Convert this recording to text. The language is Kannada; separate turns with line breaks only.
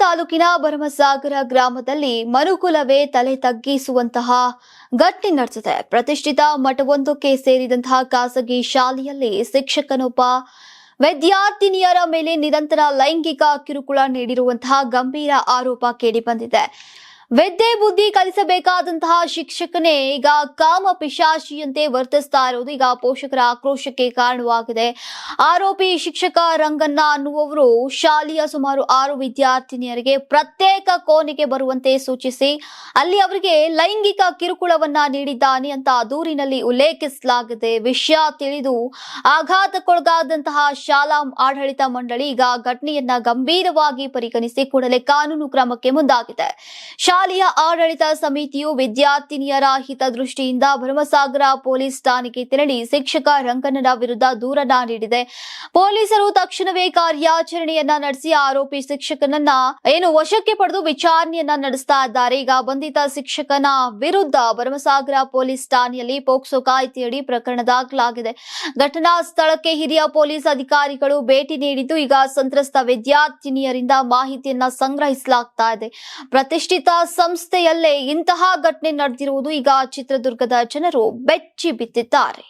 ತಾಲೂಕಿನ ಭರಮಸಾಗರ ಗ್ರಾಮದಲ್ಲಿ ಮನುಕುಲವೇ ತಲೆ ತಗ್ಗಿಸುವಂತಹ ಘಟನೆ ನಡೆಸಿದೆ. ಪ್ರತಿಷ್ಠಿತ ಮಠವೊಂದಕ್ಕೆ ಸೇರಿದಂತಹ ಖಾಸಗಿ ಶಾಲೆಯಲ್ಲಿ ಶಿಕ್ಷಕನೊಬ್ಬ ವಿದ್ಯಾರ್ಥಿನಿಯರ ಮೇಲೆ ನಿರಂತರ ಲೈಂಗಿಕ ಕಿರುಕುಳ ನೀಡಿರುವಂತಹ ಗಂಭೀರ ಆರೋಪ ಕೇಳಿಬಂದಿದೆ ವಿದ್ಯೆ ಬುದ್ಧಿ ಕಲಿಸಬೇಕಾದಂತಹ ಶಿಕ್ಷಕನೇ ಈಗ ಕಾಮ ಪಿಶಾಚಿಯಂತೆ ವರ್ತಿಸ್ತಾ ಇರೋದು ಈಗ ಪೋಷಕರ ಆಕ್ರೋಶಕ್ಕೆ ಕಾರಣವಾಗಿದೆ. ಆರೋಪಿ ಶಿಕ್ಷಕ ರಂಗಣ್ಣ ಅನ್ನುವವರು ಶಾಲೆಯ ಸುಮಾರು ಆರು ವಿದ್ಯಾರ್ಥಿನಿಯರಿಗೆ ಪ್ರತ್ಯೇಕ ಕೋಣೆಗೆ ಬರುವಂತೆ ಸೂಚಿಸಿ, ಅಲ್ಲಿ ಅವರಿಗೆ ಲೈಂಗಿಕ ಕಿರುಕುಳವನ್ನ ನೀಡಿದ್ದಾನೆ ಅಂತ ದೂರಿನಲ್ಲಿ ಉಲ್ಲೇಖಿಸಲಾಗಿದೆ ವಿಷಯ ತಿಳಿದು ಆಘಾತಕ್ಕೊಳಗಾದಂತಹ ಶಾಲಾ ಆಡಳಿತ ಮಂಡಳಿ ಈಗ ಘಟನೆಯನ್ನ ಗಂಭೀರವಾಗಿ ಪರಿಗಣಿಸಿ ಕೂಡಲೇ ಕಾನೂನು ಕ್ರಮಕ್ಕೆ ಮುಂದಾಗಿದೆ. ಶಾಲೆಯ ಆಡಳಿತ ಸಮಿತಿಯು ವಿದ್ಯಾರ್ಥಿನಿಯರ ಹಿತದೃಷ್ಟಿಯಿಂದ ಭರಮಸಾಗರ ಪೊಲೀಸ್ ಠಾಣೆಗೆ ತೆರಳಿ ಶಿಕ್ಷಕ ರಂಗಣ್ಣನ ವಿರುದ್ಧ ದೂರನ್ನ ನೀಡಿದೆ. ಪೊಲೀಸರು ತಕ್ಷಣವೇ ಕಾರ್ಯಾಚರಣೆಯನ್ನ ನಡೆಸಿ ಆರೋಪಿ ಶಿಕ್ಷಕನನ್ನ ಏನು ವಶಕ್ಕೆ ಪಡೆದು ವಿಚಾರಣೆಯನ್ನ ನಡೆಸ್ತಾ ಇದ್ದಾರೆ. ಈಗ ಬಂಧಿತ ಶಿಕ್ಷಕನ ವಿರುದ್ಧ ಭರಮಸಾಗರ ಪೊಲೀಸ್ ಠಾಣೆಯಲ್ಲಿ ಪೋಕ್ಸೋ ಕಾಯ್ದೆಯಡಿ ಪ್ರಕರಣ ದಾಖಲಾಗಿದೆ. ಘಟನಾ ಸ್ಥಳಕ್ಕೆ ಹಿರಿಯ ಪೊಲೀಸ್ ಅಧಿಕಾರಿಗಳು ಭೇಟಿ ನೀಡಿದ್ದು, ಈಗ ಸಂತ್ರಸ್ತ ವಿದ್ಯಾರ್ಥಿನಿಯರಿಂದ ಮಾಹಿತಿಯನ್ನ ಸಂಗ್ರಹಿಸಲಾಗ್ತಾ ಇದೆ. ಪ್ರತಿಷ್ಠಿತ ಸಂಸ್ಥೆಯಲ್ಲೇ ಇಂತಹ ಘಟನೆ ನಡೆದಿರುವುದು ಈಗ ಚಿತ್ರದುರ್ಗದ ಜನರು ಬೆಚ್ಚಿ ಬಿದ್ದಿದ್ದಾರೆ.